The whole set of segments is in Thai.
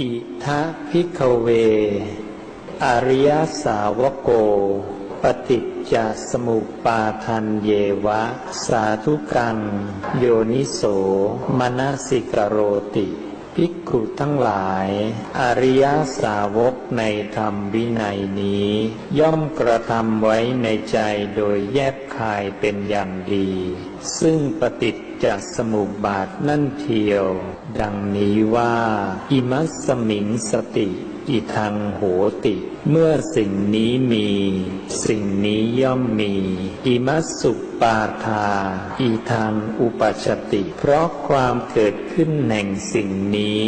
อิทะพิกเว อริยสาวโก ปฏิจจสมุปปาทันเยวะ สาธุกัง โยนิโสมนสิกโรติ ภิกขุทั้งหลาย อริยสาวกในธรรมวินัยนี้ ย่อมกระทำไว้ในใจโดยแยบคายเป็นอย่างดี ซึ่งปฏิจจสมุปบาทนั่นเทียว ดังนี้ว่า อิมัสสมิงสติอิทังโหติ เมื่อสิ่งนี้มี สิ่งนี้ย่อมมี อิมัสสุปาทา อิทังอุปชติ เพราะความเกิดขึ้นแห่งสิ่งนี้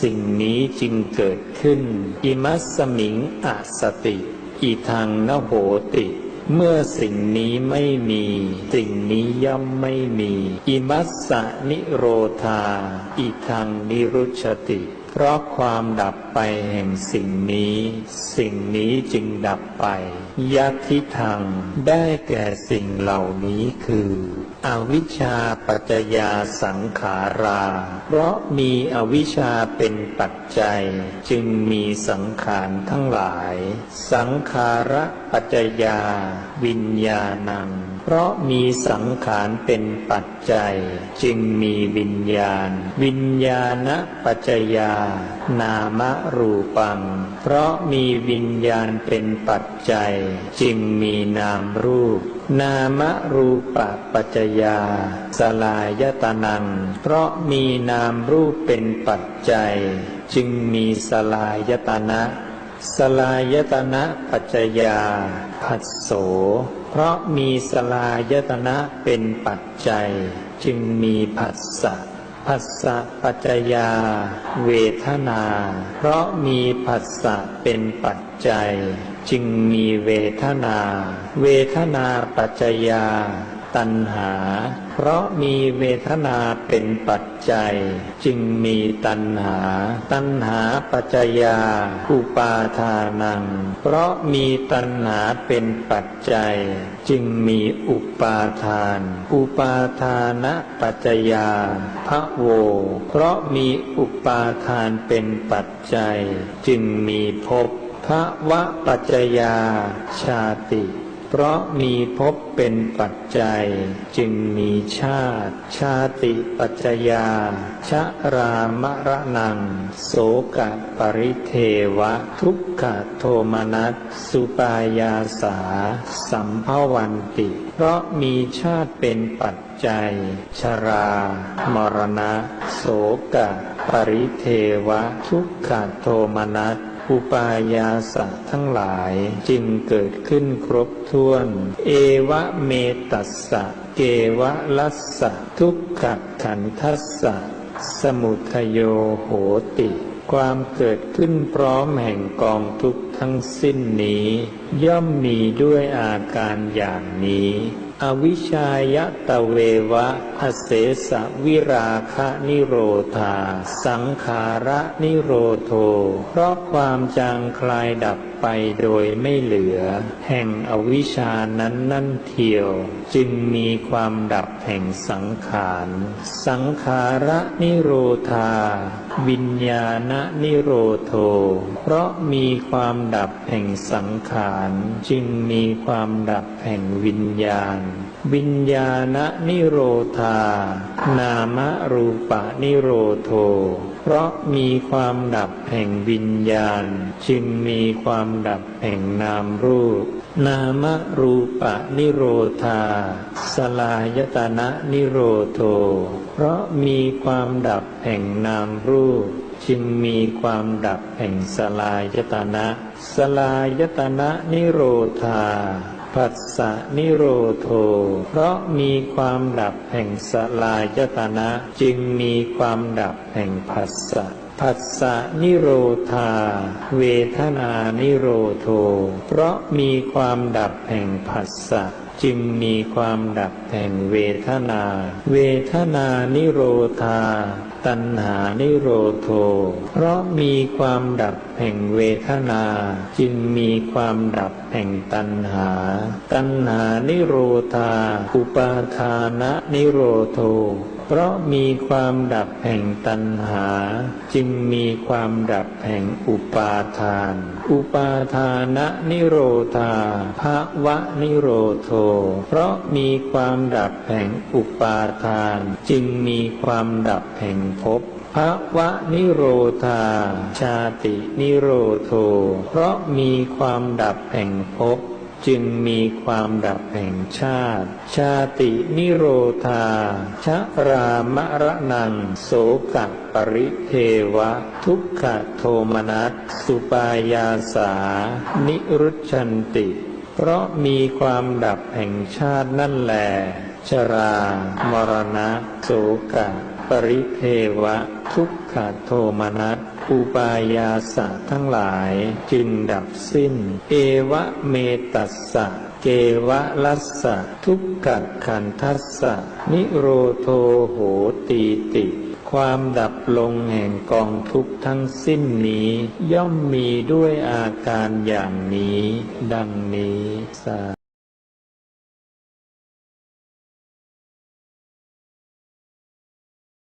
สิ่งนี้จึงเกิดขึ้น อิมัสสมิงอสติ อิทังนโหติ เมื่อสิ่งนี้ไม่มี สิ่งนี้ย่อมไม่มี อิมัสสะนิโรธา อิทังนิรุชติ เพราะความดับไปแห่งสิ่งนี้ สิ่งนี้จึงดับไปยัติทัง ได้แก่สิ่งเหล่านี้คือ อวิชชาปัจจยาสังขารา เพราะมีอวิชชาเป็นปัจจัย จึงมีสังขารทั้งหลาย สังขาระปัจจยา วิญญาณัง เพราะมีสังขารเป็นปัจจัย จึงมีวิญญาณ วิญญาณปัจจยานามรูปัง เพราะมีวิญญาณเป็นปัจจัย จึงมีนามรูป นามรูปปัจจยา สลายตนัง เพราะมีนามรูปเป็นปัจจัย จึงมีสลายตนะ สลายตนะปัจจยา ผัสโส เพราะมีสลายตนะเป็นปัจจัย จึงมีผัสสะผัสสะปัจจยา เวทนา เพราะมีผัสสะเป็นปัจจัย จึงมีเวทนา เวทนาปัจจยา ตัณหา เพราะมีเวทนาเป็นปัจจัย จึงมีตัณหา ตัณหาปัจจยาอุปาทานัง เพราะมีตัณหาเป็นปัจจัย จึงมีอุปาทาน อุปาทานะปัจจยาพระโว เพราะมีอุปาทานเป็นปัจจัย จึงมีภพ พระวะปัจจยาชาติ เพราะมีภพเป็นปัจจัย จึงมีชาติ ชาติปัจจยา ชะรามระนัง โสกะปริเทวะ ทุกขโทมนัสสุปายาสา สัมภวันติ เพราะมีชาติเป็นปัจจัยชรา มรณะ โสกะ ปริเทวะ ทุกขโทมนัส อุปายาสะทั้งหลายจึงเกิดขึ้นครบถ้วน เอวะเมตัสสะ เกวะลัสสะ ทุกขขันทัสสะ สมุทโยโหติ ความเกิดขึ้นพร้อมแห่งกองทุกข์ทั้งสิ้นนี้ ย่อมมีด้วยอาการอย่างนี้ อวิชายตะเววะอเสสะวิราคะนิโรธา สังขาระนิโรโท เพราะความจางคลายดับไปโดยไม่เหลือ แห่งอวิชานั้นนั่นเทียว จึงมีความดับแห่งสังขาร สังขาระนิโรธาวิญญาณนิโรโท เพราะมีความดับแห่งสังขารจึงมีความดับแห่งวิญญาณ วิญญาณนิโรธา นามรูปะนิโรโท เพราะมีความดับแห่งวิญญาณ จึงมีความดับแห่งนามรูป นามรูปะนิโรธา สลายตนะนิโรโท เพราะมีความดับแห่งนามรูป จึงมีความดับแห่งสลายตนะ สลายตนะนิโรธาผัสสะนิโรโท เพราะมีความดับแห่งสลายตนะ จึงมีความดับแห่งผัสสะผัสสะนิโรธา เวทนานิโรโท เพราะมีความดับแห่งผัสสะ จึงมีความดับแห่งเวทนา เวทนานิโรธา ตัณหานิโรโท เพราะมีความดับแห่งเวทนา จึงมีความดับแห่งตัณหา ตัณหานิโรธา อุปาทานะนิโรโท เพเพราะมีความดับแห่งตัณหา จึงมีความดับแห่งอุปาทาน อุปาทานะนิโรธาภาวะนิโรโท เพราะมีความดับแห่งอุปาทาน จึงมีความดับแห่งภพภาวะนิโรธา ชาตินิโรโท เพราะมีความดับแห่งภพ จึงมีความดับแห่งชาติ ชาตินิโรธา ชรามระนัง โสกะปริเทวะ ทุกขโทมนัส สุปายาสา นิรุชชันติ เพราะมีความดับแห่งชาตินั่นแหลชรา มรณะ โสกะ ริเทวะ ทุกขโทมนัสอุปายาสะทั้งหลายจึงดับสิ้น เอวะเมตัสสะเกวะลัสสะทุกขขันทัสสะนิโรโทโหตีติ ความดับลงแห่งกองทุกทั้งสิ้นนี้ ย่อมมีด้วยอาการอย่างนี้ ดังนี้สา